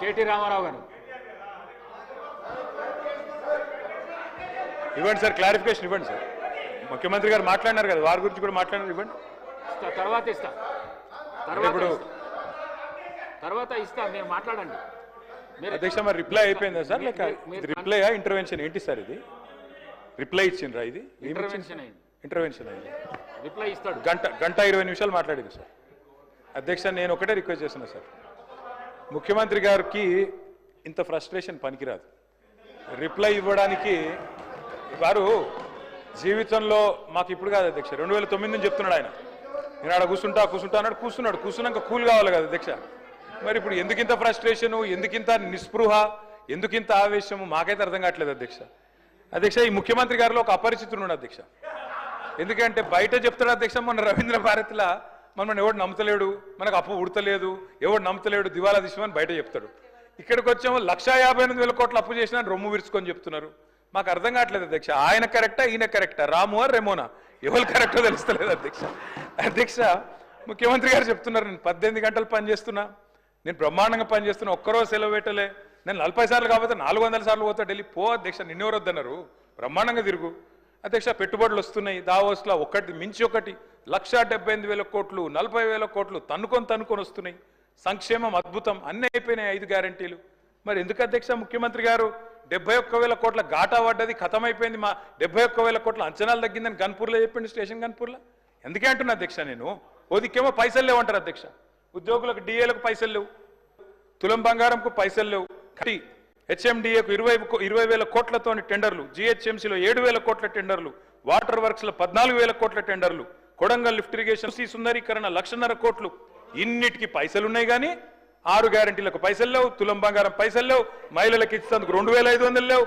KT Ramarao గారు. ఇవ్వండి sir clarification ఇవ్వండి సార్. ముఖ్యమంత్రి గారు మాట్లాడినారు కదా వారి గురించి కూడా మాట్లాడినారు ఇవ్వండి. తర్వాత ఇస్తా. తర్వాత. తర్వాత ఇస్తా మీరు మాట్లాడండి. అధ్యక్ష మరి రిప్లై అయిపోయిందా సార్? లేక రిప్లైయా ఇంటర్వెన్షన్ ఏంటి సార్ ఇది? రిప్లై ఇచ్చిండ్రా ఇది? ఇంటర్వెన్షన్ అయింది. ఇంటర్వెన్షన్ అయింది. రిప్లై ఇస్తాడు. గంట గంట ఇరవై నిమిషాలు మాట్లాడింది సార్. అధ్యక్ష నేను ఒకటే రిక్వెస్ట్ చేస్తున్నా సార్. ముఖ్యమంత్రి గారికి ఇంత ఫ్రస్ట్రేషన్ పనికిరాదు. రిప్లై ఇవ్వడానికి వారు జీవితంలో మాకు ఇప్పుడు కాదు అధ్యక్ష రెండు వేల తొమ్మిది నుంచి చెప్తున్నాడు ఆయన. నేను ఆడ కూర్చుంటా కూర్చుంటా అన్నాడు కూర్చున్నాడు కూర్చున్నాక కూల్ కావాలి కదా అధ్యక్ష. మరి ఇప్పుడు ఎందుకింత ఫ్రస్ట్రేషను ఎందుకింత నిస్పృహ ఎందుకింత ఆవేశము? మాకైతే అర్థం కావట్లేదు అధ్యక్ష. అధ్యక్ష ఈ ముఖ్యమంత్రి గారిలో ఒక అపరిచితుడు ఉన్నాడు అధ్యక్ష. ఎందుకంటే బయట చెప్తాడు అధ్యక్ష మొన్న రవీంద్ర భారతిలా మనల్ని ఎవడు నమ్మతలేడు? మనకు అప్పు ఉడతలేదు. ఎవడు నమ్మతలేడు? దివాలా తీసుకోమని బయట చెప్తాడు. ఇక్కడికి వచ్చాము లక్షా యాభై ఎనిమిది వేల కోట్ల అప్పు చేసిన రొమ్ము విరుచుకొని చెప్తున్నారు. మాకు అర్థం కావట్లేదు అధ్యక్ష. ఆయన కరెక్టా ఈయన కరెక్టా? రాము ఆర్ రెమోనా? ఎవరు కరెక్టో తెలుస్తలేదు అధ్యక్ష. అధ్యక్ష ముఖ్యమంత్రి గారు చెప్తున్నారు నేను పద్దెనిమిది గంటలు పనిచేస్తున్నా నేను బ్రహ్మాండంగా పనిచేస్తున్నా ఒక్కరో ఒక్కరోజు సెలవు పెట్టలే. నేను నలభై సార్లు కాకపోతే నాలుగు వందల సార్లు పోతా ఢిల్లీ. పో అధ్యక్ష నిన్నెవరొద్దన్నారు బ్రహ్మాండంగా తిరుగు. అధ్యక్ష పెట్టుబడులు వస్తున్నాయి. దావోస్లో ఒకటి మించి ఒకటి. లక్ష డెబ్బై ఎనిమిది వేల కోట్లు నలభై వేల కోట్లు తన్నుకొని తన్నుకొని వస్తున్నాయి. సంక్షేమం అద్భుతం. అన్నీ అయిపోయినాయి ఐదు గ్యారంటీలు. మరి ఎందుకు అధ్యక్ష ముఖ్యమంత్రి గారు? డెబ్బై ఒక్క వేల కోట్ల ఘాటా పడ్డది ఖతమైపోయింది అయిపోయింది మా డెబ్బై ఒక్క వేల కోట్ల అంచనాలు తగ్గిందని గన్పూర్లో చెప్పింది స్టేషన్ గన్పూర్లో? ఎందుకే అంటున్నా అధ్యక్ష నేను? ఓదికేమో పైసలు లేవంటారు అధ్యక్ష. ఉద్యోగులకు డిఏలకు పైసలు లేవు. తులం బంగారంకు పైసలు లేవు. కటి హెచ్ఎండిఏకు ఇరవై ఇరవై వేల కోట్లతోని టెండర్లు జిహెచ్ఎంసీలో ఏడు వేల కోట్ల టెండర్లు వాటర్ వర్క్స్లో పద్నాలుగు వేల కోట్ల టెండర్లు కొడంగల్ లిఫ్ట్ ఇరిగేషన్ సి సుందరీకరణ లక్షన్నర కోట్లు. ఇన్నిటికి పైసలు ఉన్నాయి కానీ ఆరు గ్యారంటీలకు పైసలు లేవు తులం బంగారం పైసలు లేవు మహిళలకు ఇచ్చేందుకు రెండు వేల ఐదు వందలు లేవు.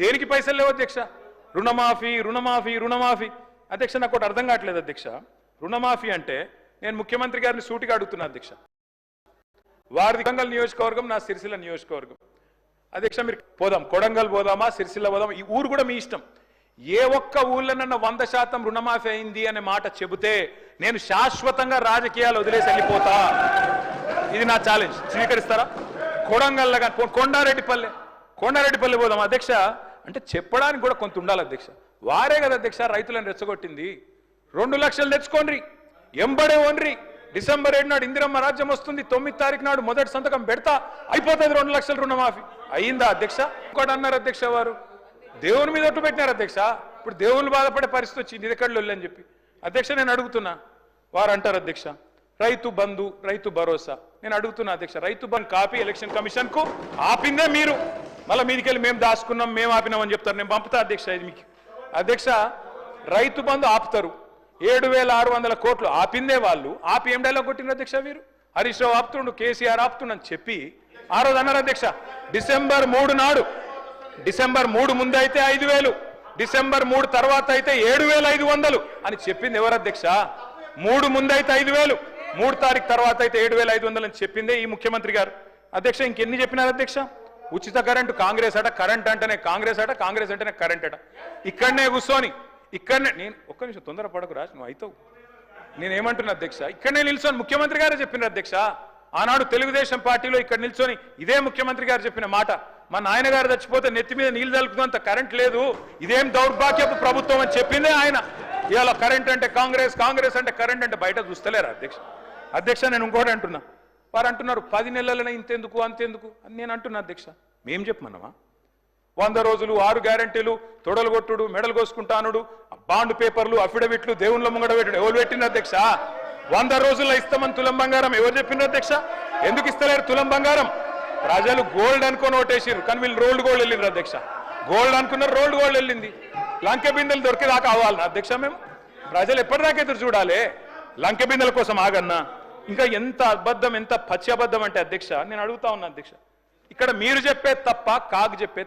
దేనికి పైసలు లేవు అధ్యక్ష? రుణమాఫీ రుణమాఫీ రుణమాఫీ. అధ్యక్ష నాకు ఒకటి అర్థం కావట్లేదు అధ్యక్ష. రుణమాఫీ అంటే నేను ముఖ్యమంత్రి గారిని సూటిగా అడుగుతున్నా అధ్యక్ష. వారిది కొడంగల్ నియోజకవర్గం నా సిరిసిల్ల నియోజకవర్గం. అధ్యక్ష మీరు పోదాం. కొడంగల్ పోదామా? సిరిసిల్ల పోదామా? ఈ ఊరు కూడా మీ ఇష్టం. ఏ ఒక్క ఊళ్ళనన్న వంద శాతం రుణమాఫీ అయింది అనే మాట చెబితే నేను శాశ్వతంగా రాజకీయాలు వదిలేసి వెళ్ళిపోతా. ఇది నా ఛాలెంజ్ స్వీకరిస్తారా? కొడంగల్ కొండారెడ్డిపల్లె. కొండారెడ్డిపల్లె పోదాం అధ్యక్ష అంటే చెప్పడానికి కూడా కొంత ఉండాలి అధ్యక్ష. వారే కదా అధ్యక్ష రైతులను రెచ్చగొట్టింది. రెండు లక్షలు తెచ్చుకోండి ఎంబడే ఓన్రి. డిసెంబర్ ఏడు నాడు ఇందిరమ్మ రాజ్యం వస్తుంది తొమ్మిది తారీఖు నాడు మొదటి సంతకం పెడతా అయిపోతుంది రెండు లక్షల రుణమాఫీ. అయిందా అధ్యక్ష? ఇంకోటి అన్నారు అధ్యక్ష వారు. దేవుని మీద ఒట్టు పెట్టినారు అధ్యక్ష. ఇప్పుడు దేవుని బాధపడే పరిస్థితి వచ్చింది ఇది ఎక్కడ అని చెప్పి. అధ్యక్ష నేను అడుగుతున్నా. వారు అంటారు అధ్యక్ష రైతు బంధు రైతు భరోసా. నేను అడుగుతున్నా అధ్యక్ష రైతు బంధు కాపీ ఎలక్షన్ కమిషన్కు ఆపిందే మీరు. మళ్ళీ మీదికెళ్ళి మేము దాచుకున్నాం మేము ఆపినామని చెప్తారు. నేను పంపుతా అధ్యక్ష ఇది మీకు. అధ్యక్ష రైతు బంధు ఆపుతారు. ఏడు వేల ఆరు వందల కోట్లు ఆపిందే వాళ్ళు. ఆపి ఏం డైలాగ్ కొట్టిన అధ్యక్ష వీరు? హరీష్ రావు ఆపుతుండు కేసీఆర్ ఆపుతుండని చెప్పి ఆ రోజు అన్నారు అధ్యక్ష. డిసెంబర్ మూడు నాడు డిసెంబర్ మూడు ముందు అయితే ఐదు వేలు డిసెంబర్ మూడు తర్వాత అయితే ఏడు వేల ఐదు వందలు అని చెప్పింది ఎవరు అధ్యక్ష? మూడు ముందు అయితే ఐదు వేలు మూడు తారీఖు తర్వాత అయితే ఏడు వేల ఐదు వందలు అని చెప్పిందే ఈ ముఖ్యమంత్రి గారు. అధ్యక్ష ఇంకెన్ని చెప్పినారు అధ్యక్ష? ఉచిత కరెంటు కాంగ్రెస్ అట కరెంట్ అంటేనే కాంగ్రెస్ అట కాంగ్రెస్ అంటేనే కరెంట్ అట. ఇక్కడనే కూర్చొని ఇక్కడనే నేను ఒక్క నిమిషం తొందర పడకు రాజు నువ్వు అవుతావు నేనేమంటున్నా అధ్యక్ష ఇక్కడనే నిల్చొని ముఖ్యమంత్రి గారే చెప్పిన అధ్యక్ష. ఆనాడు తెలుగుదేశం పార్టీలో ఇక్కడ నిల్చొని ఇదే ముఖ్యమంత్రి గారు చెప్పిన మాట. మా నాయన గారు చచ్చిపోతే నెత్తి మీద నీళ్ళు తలుపుతున్నంత కరెంట్ లేదు. ఇదేం దౌర్భాగ్యపు ప్రభుత్వం అని చెప్పిందే ఆయన. ఇవాళ కరెంట్ అంటే కాంగ్రెస్ కాంగ్రెస్ అంటే కరెంట్ అంటే బయట చూస్తలేరు అధ్యక్ష? అధ్యక్ష నేను ఇంకోటి అంటున్నా. వారు అంటున్నారు పది నెలలనే ఇంతెందుకు అంతెందుకు అని నేను అంటున్నా అధ్యక్ష. మేం చెప్పమన్నామా? వంద రోజులు ఆరు గ్యారంటీలు తొడలు కొట్టుడు మెడలు కోసుకుంటానుడు బాండ్ పేపర్లు అఫిడవిట్లు దేవుళ్ళ ముంగడ పెట్టుడు. ఎవరు పెట్టిన అధ్యక్ష? వంద రోజుల్లో ఇస్తామని తులం బంగారం. ఎవరు చెప్పిన అధ్యక్ష? ఎందుకు ఇస్తలేరు తులం బంగారం? ప్రజలు గోల్డ్ అనుకొని ఓటేసారు కానీ వీళ్ళు రోల్డ్ గోల్డ్ వెళ్ళింది అధ్యక్ష. గోల్డ్ అనుకున్నారు రోల్డ్ గోల్డ్ వెళ్ళింది. లంకె బిందెలు దొరికేదాకా అవ్వాలి అధ్యక్ష మేము? ప్రజలు ఎప్పటిదాకా ఎదురు చూడాలి? లంకె బిందెల కోసం ఆగన్నా? ఇంకా ఎంత అబద్ధం ఎంత పచ్చి అబద్ధం అంటే అధ్యక్ష నేను అడుగుతా ఉన్నా అధ్యక్ష. ఇక్కడ మీరు చెప్పేది తప్ప కాగు చెప్పేది